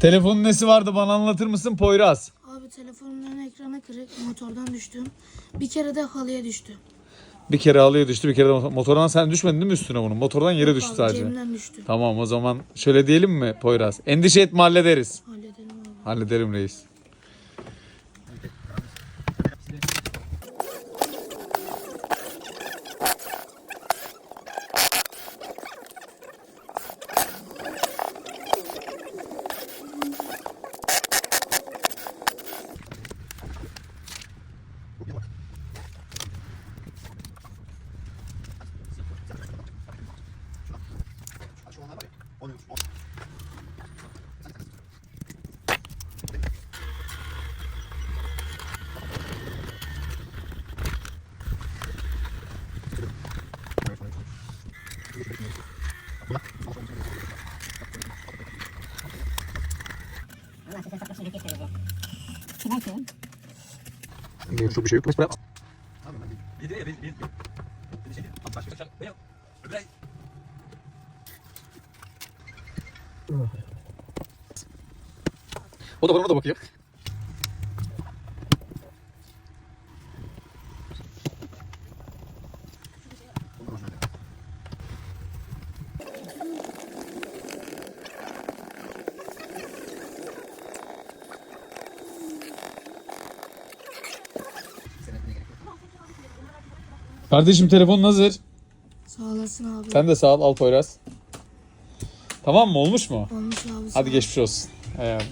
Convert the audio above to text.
Telefonun nesi vardı bana anlatır mısın Poyraz? Abi telefonun ön ekranı kırık. Motordan düştüm. Bir kere de halıya düştü. Bir kere halıya düştü bir kere de motor- motordan sen düşmedin değil mi üstüne bunun? Motordan yere düştü Abi, sadece. Cebimden düştü. Tamam o zaman şöyle diyelim mi Poyraz? Endişe etme hallederiz. Halledelim abi. Hallederim reis. on, on... çok bir şey O da bana da bakıyor. Kardeşim telefonun hazır. Sağ olasın abi. Sen de sağ ol al Poyraz. Tamam mı olmuş mu? Olmuş abi. Hadi geçmiş olsun. Eyvallah.